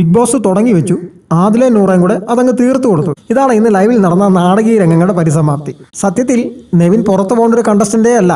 Big boss തുടങ്ങി വെച്ചു. ആദിലെ നൂറേം കൂടെ അതങ്ങ് തീർത്തു കൊടുത്തു. ഇതാണ് ഇന്ന് ലൈവിൽ നടന്ന നാടകീയ രംഗങ്ങളുടെ പരിസമാപ്തി. സത്യത്തിൽ നെവിൻ പുറത്തു പോകേണ്ട ഒരു കണ്ടസ്റ്റന്റേ അല്ല.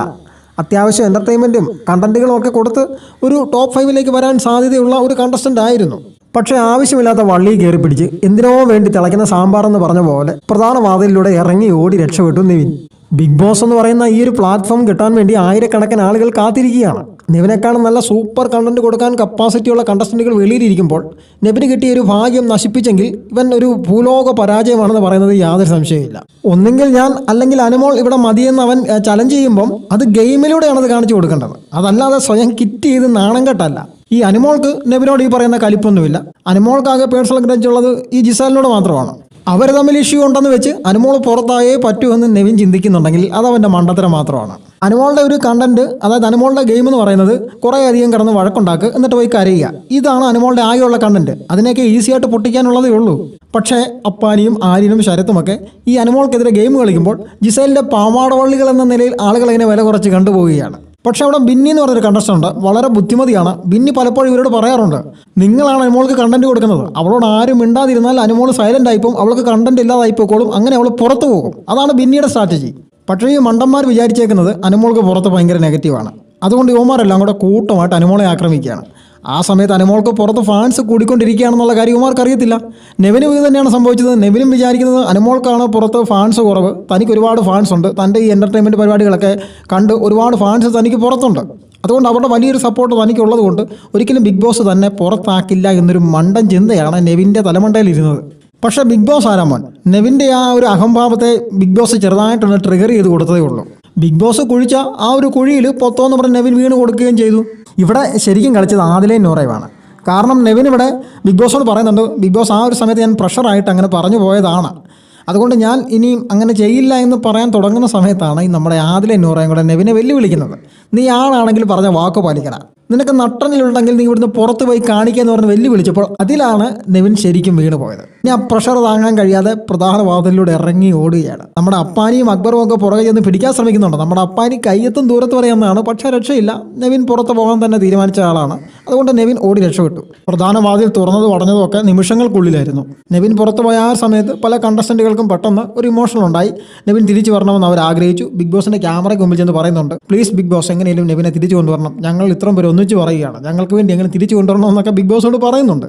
അത്യാവശ്യം എന്റർടൈൻമെന്റും കണ്ടന്റുകളും ഒക്കെ കൊടുത്ത് ഒരു ടോപ്പ് ഫൈവിലേക്ക് വരാൻ സാധ്യതയുള്ള ഒരു കണ്ടസ്റ്റന്റ് ആയിരുന്നു. പക്ഷേ ആവശ്യമില്ലാത്ത വള്ളി കയറി പിടിച്ച് എന്തിനോ വേണ്ടി തിളയ്ക്കുന്ന സാമ്പാർ എന്ന് പറഞ്ഞ പോലെ പ്രധാന വാതിലിലൂടെ ഇറങ്ങി ഓടി രക്ഷപ്പെട്ടു നിവിൻ. ബിഗ് ബോസ് എന്ന് പറയുന്ന ഈ ഒരു പ്ലാറ്റ്ഫോം കിട്ടാൻ വേണ്ടി ആയിരക്കണക്കിന് ആളുകൾ കാത്തിരിക്കുകയാണ്. നിവിനെക്കാളും നല്ല സൂപ്പർ കണ്ടന്റ് കൊടുക്കാൻ കപ്പാസിറ്റിയുള്ള കണ്ടസ്റ്റന്റുകൾ വെളിയിലിരിക്കുമ്പോൾ നെബിന് കിട്ടിയ ഒരു ഭാഗ്യം നശിപ്പിച്ചെങ്കിൽ ഇവൻ ഒരു ഭൂലോക പരാജയമാണെന്ന് പറയുന്നത് യാതൊരു സംശയമില്ല ഒന്നെങ്കിൽ ഞാൻ അല്ലെങ്കിൽ അനുമോൾ ഇവിടെ മതിയെന്ന് അവൻ ചലഞ്ച് ചെയ്യുമ്പം അത് ഗെയിമിലൂടെയാണ് അത് കാണിച്ചു കൊടുക്കേണ്ടത്. അതല്ലാതെ സ്വയം കിറ്റ് ചെയ്ത് നാണം കെട്ടല്ല. ഈ അനുമോൾക്ക് നെബിനോട് ഈ പറയുന്ന കലിപ്പൊന്നുമില്ല. അനുമോൾക്കാകെ പേഴ്സണൽ ഗ്രഞ്ച് ഉള്ളത് ഈ ജിസാലിനോട് മാത്രമാണ്. അവർ തമ്മിൽ ഇഷ്യൂ ഉണ്ടെന്ന് വെച്ച് അനുമോൾ പുറത്തായേ പറ്റൂ എന്ന് നെവിൻ ചിന്തിക്കുന്നുണ്ടെങ്കിൽ അത് അവന്റെ മണ്ടത്തരം മാത്രമാണ്. അനുമോളുടെ ഒരു കണ്ടന്റ് അതായത് അനുമോളുടെ ഗെയിം എന്ന് പറയുന്നത് കുറേ അധികം കിടന്ന് വഴക്കുണ്ടാക്കുക എന്നിട്ട് പോയി കരയുക. ഇതാണ് അനുമോളുടെ ആകെയുള്ള കണ്ടന്റ് അതിനെയൊക്കെ ഈസിയായിട്ട് പൊട്ടിക്കാനുള്ളതേ ഉള്ളൂ. പക്ഷേ അപ്പാനിയും ആര്യനും ശരത്തുമൊക്കെ ഈ അനുമോൾക്കെതിരെ ഗെയിം കളിക്കുമ്പോൾ ജിസൈലിന്റെ പാവാടവള്ളികൾ എന്ന നിലയിൽ ആളുകൾ അതിനെ വില കുറച്ച് കണ്ടുപോവുകയാണ്. പക്ഷെ അവിടെ ബിന്നി എന്ന് പറഞ്ഞൊരു ഉണ്ട്. വളരെ ബുദ്ധിമതിയാണ്. ബിന്നി പലപ്പോഴും ഇവരോട് പറയാറുണ്ട്. നിങ്ങളാണ് അനുമോൾക്ക് കണ്ടന്റ് കൊടുക്കുന്നത്. അവളോട് ആരും മിണ്ടാതിരുന്നാൽ അനുമോൾ സൈലന്റ് ആയിപ്പോവും അവൾക്ക് കണ്ടന്റ് ഇല്ലാതായി പോയിക്കോളും. അങ്ങനെ അവൾ പുറത്തു പോകും. അതാണ് ബിന്നിയുടെ സ്ട്രാറ്റജി പക്ഷേ ഈ മണ്ടന്മാർ വിചാരിച്ചേക്കുന്നത് അനുമോൾക്ക് പുറത്ത് ഭയങ്കര നെഗറ്റീവാണ് അതുകൊണ്ട് യുവമാരെല്ലാം കൂടെ കൂട്ടമായിട്ട് അനുമോളെ ആക്രമിക്കുകയാണ്. ആ സമയത്ത് അനുമോൾക്ക് പുറത്ത് ഫാൻസ് കൂടിക്കൊണ്ടിരിക്കുകയാണെന്നുള്ള കാര്യം ഉമാർക്ക് അറിയത്തില്ല. നെവിനും ഇത് തന്നെയാണ് സംഭവിച്ചത്. നെവിനും വിചാരിക്കുന്നത് അനുമോൾക്കാണ് പുറത്ത് ഫാൻസ് കുറവ്. തനിക്ക് ഒരുപാട് ഫാൻസ് ഉണ്ട്. തന്റെ ഈ എന്റർടൈൻമെന്റ് പരിപാടികളൊക്കെ കണ്ട് ഒരുപാട് ഫാൻസ് തനിക്ക് പുറത്തുണ്ട്. അതുകൊണ്ട് അവരുടെ വലിയൊരു സപ്പോർട്ട് തനിക്കുള്ളത് കൊണ്ട് ഒരിക്കലും ബിഗ് ബോസ് തന്നെ പുറത്താക്കില്ല എന്നൊരു മണ്ടൻ ചിന്തയാണ് നെവിന്റെ തലമണ്ടയിൽ ഇരുന്നത് പക്ഷേ ബിഗ് ബോസ് ആരാമോൻ നെവിന്റെ ആ ഒരു അഹംഭാവത്തെ ബിഗ് ബോസ് ചെറുതായിട്ടൊന്ന് ട്രിഗർ ചെയ്ത് കൊടുത്തതേ ഉള്ളൂ. ബിഗ് ബോസ് കുഴിച്ച ആ ഒരു കുഴിയിൽ പൊത്തോ എന്ന് പറഞ്ഞ് നെവിൻ വീണ് കൊടുക്കുകയും ചെയ്തു. ഇവിടെ ശരിക്കും കളിച്ചത് ആദിലേ നൂറയുമാണ് കാരണം നെവിൻ ഇവിടെ ബിഗ് ബോസോട് പറയുന്നുണ്ട് ബിഗ് ബോസ് ആ ഒരു സമയത്ത് ഞാൻ പ്രഷറായിട്ട് അങ്ങനെ പറഞ്ഞു പോയതാണ്. അതുകൊണ്ട് ഞാൻ ഇനിയും അങ്ങനെ ചെയ്യില്ല എന്ന് പറയാൻ തുടങ്ങുന്ന സമയത്താണ് ഈ നമ്മുടെ ആദിലെ നൂറയും കൂടെ നെവിനെ വെല്ലുവിളിക്കുന്നത്. നീ ആളാണെങ്കിൽ പറഞ്ഞ വാക്ക് പാലിക്കണം. നിനക്ക് നട്ടനിലുണ്ടെങ്കിൽ നീ ഇവിടുന്ന് പുറത്ത് പോയി കാണിക്കുക എന്ന് പറഞ്ഞ് വെല്ലുവിളിച്ചപ്പോൾ അതിലാണ് നെവിൻ ശരിക്കും വീണ് പോയത്. ഇനി ആ പ്രഷർ താങ്ങാൻ കഴിയാതെ പ്രധാന വാതിലിലൂടെ ഇറങ്ങി ഓടുകയാണ്. നമ്മുടെ അപ്പാനിയും അക്ബറും ഒക്കെ പുറകെ ചെന്ന് പിടിക്കാൻ ശ്രമിക്കുന്നുണ്ട്. നമ്മുടെ അപ്പാനി കയ്യെത്തും ദൂരത്ത് വരെയെന്നാണ് പക്ഷേ രക്ഷയില്ല. നെവിൻ പുറത്ത് പോകാൻ തന്നെ തീരുമാനിച്ച ആളാണ്. അതുകൊണ്ട് നെവിൻ ഓടി രക്ഷപ്പെട്ടു. പ്രധാന വാതിൽ തുറന്നതും അടഞ്ഞതും ഒക്കെ നിമിഷങ്ങൾക്കുള്ളിലായിരുന്നു. നെവിൻ പുറത്ത് പോയ ആ സമയത്ത് പല കണ്ടസ്റ്റന്റുകൾക്കും പെട്ടെന്ന് ഒരു ഇമോഷണൽ ഉണ്ടായി. നെവിൻ തിരിച്ചു വരണമെന്ന് അവർ ആഗ്രഹിച്ചു. ബിഗ് ബോസിന്റെ ക്യാമറയ്ക്ക് മുമ്പിൽ ചെന്ന് പറയുന്നുണ്ട് പ്ലീസ് ബിഗ് ബോസ് എങ്ങനെയും നെവിനെ തിരിച്ചു കൊണ്ടുവരണം. ഞങ്ങൾ ഇത്രയും പേര് ഒന്നിച്ച് പറയുകയാണ്. ഞങ്ങൾക്ക് വേണ്ടി എങ്ങനെ തിരിച്ചു കൊണ്ടുവരണമെന്നൊക്കെ ബിഗ് ബോസോട് പറയുന്നുണ്ട്.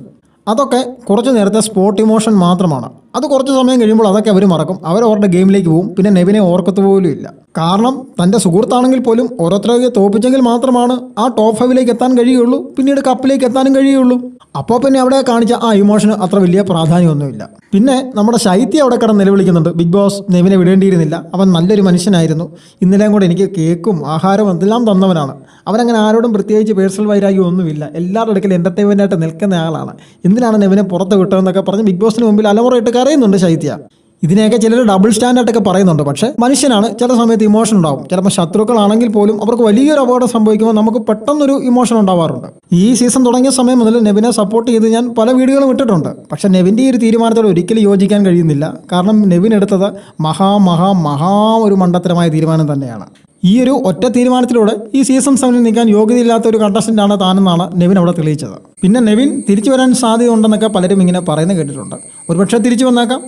അതൊക്കെ കുറച്ച് നേരത്തെ സ്പോട്ട് ഇമോഷൻ മാത്രമാണ്. അത് കുറച്ച് സമയം കഴിയുമ്പോൾ അതൊക്കെ അവർ മറക്കും. അവർ അവരുടെ ഗെയിമിലേക്ക് പോകും പിന്നെ നെവിനെ ഓർക്കത്ത് പോലും ഇല്ല കാരണം തന്റെ സുഹൃത്താണെങ്കിൽ പോലും ഓരോരുത്തരെ തോപ്പിച്ചെങ്കിൽ മാത്രമാണ് ആ ടോപ്പ് ഫൈവിലേക്ക് എത്താൻ കഴിയുള്ളൂ പിന്നീട് കപ്പിലേക്ക് എത്താനും കഴിയുള്ളൂ അപ്പോൾ പിന്നെ അവിടെ കാണിച്ച ആ ഇമോഷന് അത്ര വലിയ പ്രാധാന്യമൊന്നുമില്ല. പിന്നെ നമ്മുടെ ശൈത്യം അവിടെ കിടന്ന് നിലവിളിക്കുന്നുണ്ട്. Big boss നെവിനെ വിടേണ്ടിയിരുന്നില്ല. അവൻ നല്ലൊരു മനുഷ്യനായിരുന്നു. ഇന്നലെയും കൂടെ എനിക്ക് കേക്കും ആഹാരവും എന്തെല്ലാം തന്നവനാണ്. അവനങ്ങനെ ആരോടും പ്രത്യേകിച്ച് പേഴ്സണൽ വൈരാഗ്യം ഒന്നുമില്ല എല്ലാവരുടെ അടുക്കൽ എന്റർടൈൻമെന്റ് ആയിട്ട് നിൽക്കുന്ന ആളാണ്. എന്തിനാണ് നെവിനെ പുറത്ത് വിട്ടതെന്നൊക്കെ പറഞ്ഞ് ബിഗ് ബോസിന് മുമ്പിൽ അലമുറയിട്ട് കരയുന്നുണ്ട് ശൈത്യ. ഇതിനെയൊക്കെ ചിലർ ഡബിൾ സ്റ്റാൻഡായിട്ടൊക്കെ പറയുന്നുണ്ട്. പക്ഷേ മനുഷ്യനാണ് ചില സമയത്ത് ഇമോഷൻ ഉണ്ടാവും. ചിലപ്പോൾ ശത്രുക്കളാണെങ്കിൽ പോലും അവർക്ക് വലിയൊരു അപകടം സംഭവിക്കുമ്പോൾ നമുക്ക് പെട്ടെന്നൊരു ഇമോഷൻ ഉണ്ടാവാറുണ്ട്. ഈ സീസൺ തുടങ്ങിയ സമയം മുതൽ നെവിനെ സപ്പോർട്ട് ചെയ്ത് ഞാൻ പല വീഡിയോകളും ഇട്ടിട്ടുണ്ട്. പക്ഷേ നെവിന്റെ ഈ ഒരു തീരുമാനത്തോട് ഒരിക്കലും യോജിക്കാൻ കഴിയുന്നില്ല. കാരണം നെവിൻ എടുത്തത് മഹാ മഹാ മഹാ ഒരു മണ്ടത്തരമായ തീരുമാനം തന്നെയാണ്. ഈ ഒരു ഒറ്റ തീരുമാനത്തിലൂടെ ഈ സീസൺ സെവനിൽ നിൽക്കാൻ യോഗ്യതയില്ലാത്ത ഒരു കണ്ടസ്റ്റന്റാണ് താനെന്നാണ് നെവിൻ അവിടെ തെളിയിച്ചത്. പിന്നെ നെവിൻ തിരിച്ചു വരാൻ സാധ്യത ഉണ്ടെന്നൊക്കെ പലരും ഇങ്ങനെ പറയുന്നത് കേട്ടിട്ടുണ്ട്. ഒരുപക്ഷെ തിരിച്ചു വന്നേക്കാം.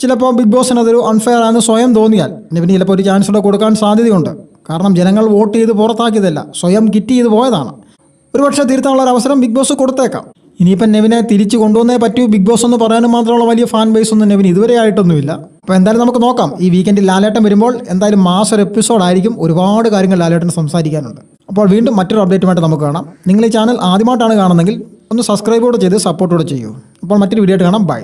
ചിലപ്പോൾ ബിഗ് ബോസിന് അതൊരു അൺഫെയർ ആണെന്ന് സ്വയം തോന്നിയാൽ നെവിന് ചിലപ്പോൾ ഒരു ചാൻസ് കൂടെ കൊടുക്കാൻ സാധ്യതയുണ്ട്. കാരണം ജനങ്ങൾ വോട്ട് ചെയ്ത് പുറത്താക്കിയതല്ല സ്വയം കിറ്റ് ചെയ്ത് പോയതാണ്. ഒരുപക്ഷെ തിരുത്താനുള്ള ഒരു അവസരം ബിഗ് ബോസ് കൊടുത്തേക്കാം. ഇനിയിപ്പം നെവിനെ തിരിച്ചു കൊണ്ടുവന്നേ പറ്റൂ. ബിഗ് ബോസ് എന്ന് പറയാനും മാത്രമുള്ള വലിയ ഫാൻ ബേസ് ഒന്നും നെവിൻ ഇതുവരെ ആയിട്ടൊന്നുമില്ല. അപ്പോൾ എന്തായാലും നമുക്ക് നോക്കാം. ഈ വീക്കെൻഡിൽ ലാലേട്ടൻ വരുമ്പോൾ എന്തായാലും മാസം ഒരു എപ്പിസോഡായിരിക്കും ഒരുപാട് കാര്യങ്ങൾ ലാലേട്ടൻ സംസാരിക്കാനുണ്ട്. അപ്പോൾ വീണ്ടും മറ്റൊരു അപ്ഡേറ്റുമായിട്ട് നമുക്ക് കാണാം. നിങ്ങൾ ഈ ചാനൽ ആദ്യമായിട്ടാണ് കാണുന്നതെങ്കിൽ ഒന്ന് സബ്സ്ക്രൈബ് കൂടെ ചെയ്ത് സപ്പോർട്ട് കൂടെ ചെയ്യൂ. അപ്പോൾ മറ്റൊരു വീഡിയോ ആയിട്ട് കാണാം. ബൈ